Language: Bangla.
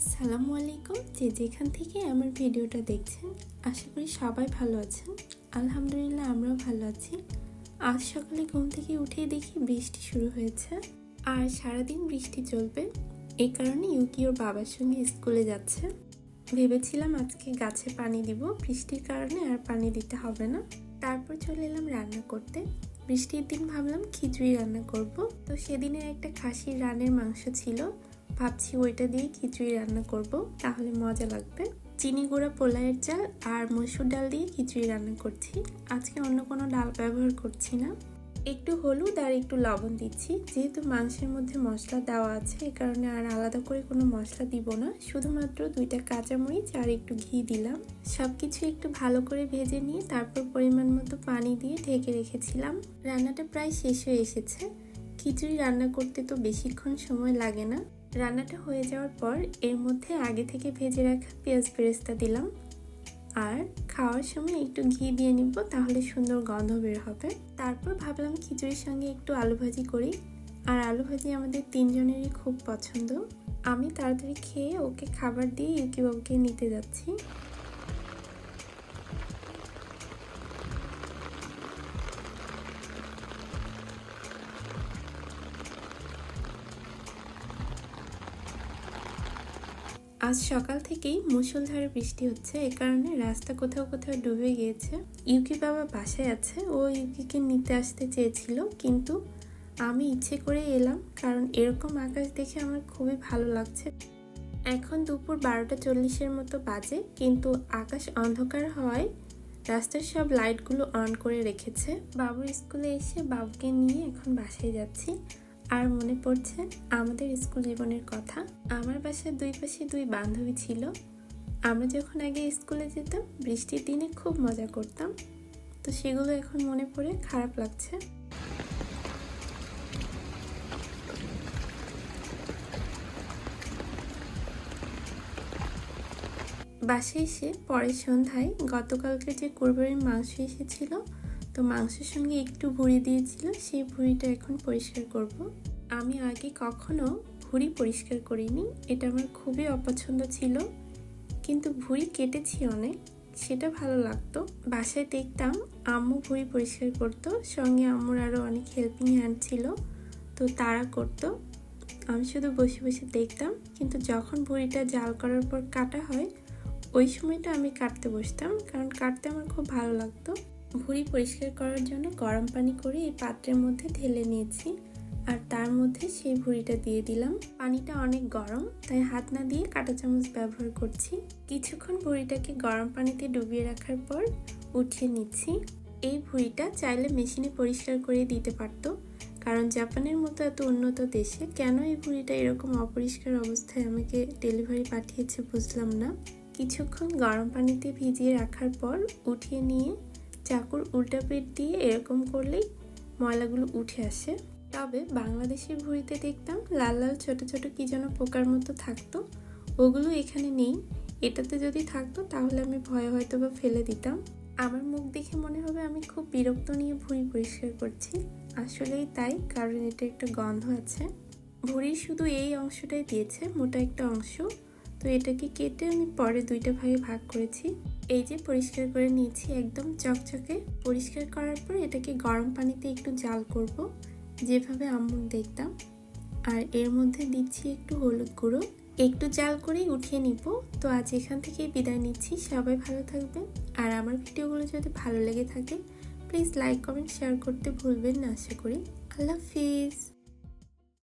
আসসালামু আলাইকুম। যে যেখান থেকে আমার ভিডিওটা দেখছেন, আশা করি সবাই ভালো আছেন। আলহামদুলিল্লাহ, আমরাও ভালো আছি। আজ সকালে ঘুম থেকে উঠেই দেখি বৃষ্টি শুরু হয়েছে। আর সারাদিন বৃষ্টি চলবে। এই কারণে ইউকি ওর বাবার সঙ্গে স্কুলে যাচ্ছে। ভেবেছিলাম আজকে গাছে পানি দিব। বৃষ্টির কারণে আর পানি দিতে হবে না। তারপর চলে এলাম রান্না করতে। বৃষ্টির দিন ভাবলাম খিচুড়ি রান্না করব। তো সেদিনের একটা খাসির রানের মাংস ছিল। ভাবছি ওইটা দিয়ে খিচুড়ি রান্না করব, তাহলে মজা লাগবে। চিনি গুঁড়া পোলায়ের চাল আর মসুর ডাল দিয়ে খিচুড়ি রান্না করছি। আজকে অন্য কোনো ডাল ব্যবহার করছি না। একটু হলুদ আর একটু লবণ দিচ্ছি। যেহেতু মাংসের মধ্যে মশলা দেওয়া আছে, এ কারণে আর আলাদা করে কোনো মশলা দিব না। শুধুমাত্র দুইটা কাঁচামরিচ আর একটু ঘি দিলাম। সব কিছু একটু ভালো করে ভেজে নিয়ে তারপর পরিমাণ মতো পানি দিয়ে ঢেকে রেখেছিলাম। রান্নাটা প্রায় শেষ হয়ে এসেছে। খিচুড়ি রান্না করতে তো বেশিক্ষণ সময় লাগে না। রান্নাটা হয়ে যাওয়ার পর এর মধ্যে আগে থেকে ভেজে রাখা পেঁয়াজ বেরেস্তা দিলাম। আর খাওয়ার সময় একটু ঘি দিয়ে নিব, তাহলে সুন্দর গন্ধ বের হবে। তারপর ভাবলাম খিচুড়ির সঙ্গে একটু আলু ভাজি করি। আর আলু ভাজি আমাদের তিনজনেরই খুব পছন্দ। আমি তাড়াতাড়ি খেয়ে ওকে খাবার দিয়ে ইউকিবাবুকে নিতে যাচ্ছি। আজ সকাল থেকেই মুষলধারে বৃষ্টি হচ্ছে। এ কারণে রাস্তা কোথাও কোথাও ডুবে গিয়েছে। ইউকি বাবা বাসায় আছে। ও ইউকিকে নিতে আসতে চেয়েছিল, কিন্তু আমি ইচ্ছে করে এলাম, কারণ এরকম আকাশ দেখে আমার খুবই ভালো লাগছে। এখন দুপুর বারোটা চল্লিশের মতো বাজে, কিন্তু আকাশ অন্ধকার হওয়ায় রাস্তার সব লাইটগুলো অন করে রেখেছে। বাবুর স্কুলে এসে বাবুকে নিয়ে এখন বাসায় যাচ্ছি। আর মনে পড়ছে আমাদের স্কুল জীবনের কথা। আমার বাসার দুই পাশে দুই বান্ধবী ছিল। আমরা যখন আগে স্কুলে যেতাম, বৃষ্টির দিনে খুব মজা করতাম। তো সেগুলো এখন মনে পড়ে খারাপ লাগছে। বাসায় এসে পরের সন্ধ্যায় গতকালকে যে কোরবানির মাংস এসেছিল তো মাংসের সঙ্গে একটু ভুড়ি দিয়েছিল, সেই ভুড়িটা এখন পরিষ্কার করব। আমি আগে কখনো ভুড়ি পরিষ্কার করিনি, এটা আমার খুবই অপছন্দ ছিল। কিন্তু ভুড়ি কেটেছি অনেক, সেটা ভালো লাগতো। বাসায় দেখতাম আম্মু ভুড়ি পরিষ্কার করতো, সঙ্গে আম্মুর আরও অনেক হেল্পিং হ্যান্ড ছিল, তো তারা করতো। আমি শুধু বসে বসে দেখতাম, কিন্তু যখন ভুড়িটা জাল করার পর কাটা হয়, ওই সময়টা আমি কাটতে বসতাম, কারণ কাটতে আমার খুব ভালো লাগতো। ভুঁড়ি পরিষ্কার করার জন্য গরম পানি করে এই পাত্রের মধ্যে ঢেলে নিয়েছি। আর তার মধ্যে সেই ভুঁড়িটা দিয়ে দিলাম। পানিটা অনেক গরম, তাই হাত না দিয়ে কাঁটা চামচ ব্যবহার করছি। কিছুক্ষণ ভুঁড়িটাকে গরম পানিতে ডুবিয়ে রাখার পর উঠিয়ে নিচ্ছি। এই ভুঁড়িটা চাইলে মেশিনে পরিষ্কার করে দিতে পারতো। কারণ জাপানের মতো এত উন্নত দেশে কেন এই ভুঁড়িটা এরকম অপরিষ্কার অবস্থায় আমাকে ডেলিভারি পাঠিয়েছে বুঝলাম না। কিছুক্ষণ গরম পানিতে ভিজিয়ে রাখার পর উঠিয়ে নিয়ে চাকুর উল্টা পিঠ দিয়ে এরকম করলেই ময়লাগুলো উঠে আসে। তবে বাংলাদেশের ভুঁড়িতে দেখতাম লাল লাল ছোট ছোট কি যেন পোকার মতো থাকতো। ওগুলো এখানে নেই। এটাতে যদি থাকতো তাহলে আমি ভয়ে হয়তো বা ফেলে দিতাম। আমার মুখ দেখে মনে হবে আমি খুব বিরক্ত নিয়ে ভুঁড়ি পরিষ্কার করছি। আসলেই তাই, কারণ এটা একটা গন্ধ আছে। ভুঁড়ির শুধু এই অংশটাই দিয়েছে, মোটা একটা অংশ। তো এটাকে কেটে আমি পরে দুইটা ভাগে ভাগ করেছি। এই যে পরিষ্কার করে নিয়েছি একদম চকচকে। পরিষ্কার করার পর এটাকে গরম পানিতে একটু জাল করব, যেভাবে আম্মুর দেখতাম। আর এর মধ্যে দিচ্ছি একটু হলুদ গুঁড়ো। একটু জাল করেই উঠিয়ে নিব। তো আজ এখান থেকেই বিদায় নিচ্ছি। সবাই ভালো থাকবেন। আর আমার ভিডিওগুলো যদি ভালো লেগে থাকে প্লিজ লাইক কমেন্ট শেয়ার করতে ভুলবেন না, আশা করি। আল্লাহ হাফিজ।